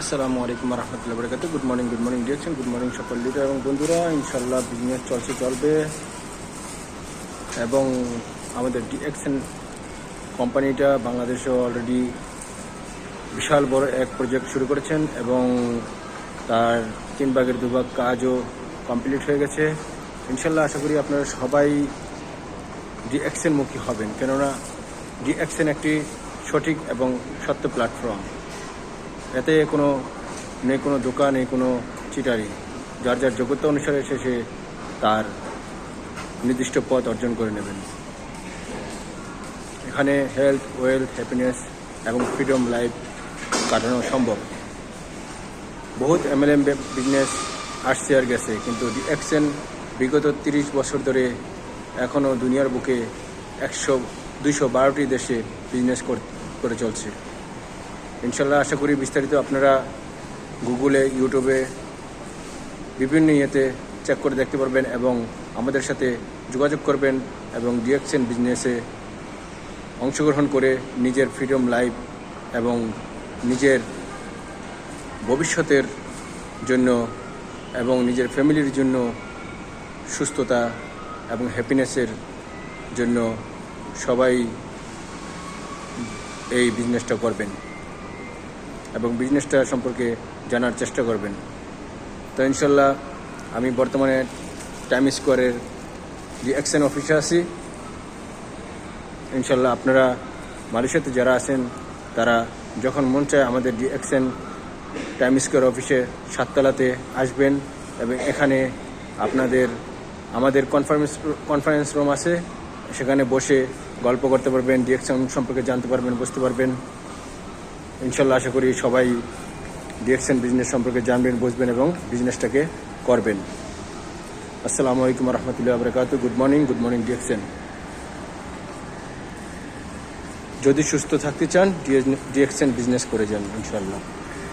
আসসালামু আলাইকুম রহমতুল্লাহ বরকাত good morning good morning direction good morning সকল লিডার এবং বন্ধুরা। ইনশাল্লাহ বিজনেস চলছে, চলবে। এবং আমাদের ডিএক্সএন কোম্পানিটা বাংলাদেশে অলরেডি বিশাল বড় এক প্রজেক্ট শুরু করেছেন এবং তার তিন ভাগের দুভাগ কাজও কমপ্লিট হয়ে গেছে। ইনশাল্লাহ আশা করি আপনারা সবাই ডিএক্সএন মুখী হবেন। কেননা ডিএক্সএন একটি সঠিক এবং সত্য প্ল্যাটফর্ম এতে কোনো নেই, কোনো দোকান নেই, কোনো চিটারি। যার যার যোগ্যতা অনুসারে এসে সে তার নির্দিষ্ট পথ অর্জন করে নেবেন। এখানে হেলথ ওয়েলথ হ্যাপিনেস এবং ফ্রিডম লাইফ কাটানো সম্ভব। বহুত এমএলএম বিজনেস আসছে আর গেছে, কিন্তু অ্যাকশন বিগত তিরিশ বছর ধরে এখনও দুনিয়ার বুকে একশো, দুইশো বারোটি দেশে বিজনেস করে চলছে। ইনশাল্লাহ আশা করি বিস্তারিত আপনারা গুগলে, ইউটিউবে বিভিন্ন ইয়েতে চেক করে দেখতে পারবেন এবং আমাদের সাথে যোগাযোগ করবেন এবং ডিএক্সএন বিজনেসে অংশগ্রহণ করে নিজের ফ্রিডম লাইফ এবং নিজের ভবিষ্যতের জন্য এবং নিজের ফ্যামিলির জন্য সুস্থতা এবং হ্যাপিনেসের জন্য সবাই এই বিজনেসটা করবেন। এবং বিজনেসটা সম্পর্কে জানার চেষ্টা করবেন। তো ইনশাল্লাহ আমি বর্তমানে টাইম স্কোয়ারের যে অ্যাকশন অফিসে আছি, ইনশাল্লাহ আপনারা মালয়েশিয়াতে যারা আছেন, তারা যখন মন চায় আমাদের ডি অ্যাকশন টাইম স্কোয়ার অফিসে সাততলাতে আসবেন এবং এখানে আপনাদের, আমাদের কনফারেন্স কনফারেন্স রুম আছে, সেখানে বসে গল্প করতে পারবেন ডিএকশন সম্পর্কে জানতে পারবেন, বুঝতে পারবেন। ইনশাল্লাহ আশা করি সবাই ডিএকশন বিজনেস সম্পর্কে জানবেন, বুঝবেন এবং বিজনেসটাকে করবেন। আসসালামু আলাইকুম রহমতুল্লাহ আবরকাত গুড মর্নিং গুড মর্নিং ডিএকশন যদি সুস্থ থাকতে চান ডিএক্সেন বিজনেস করে যান, ইনশাল্লাহ।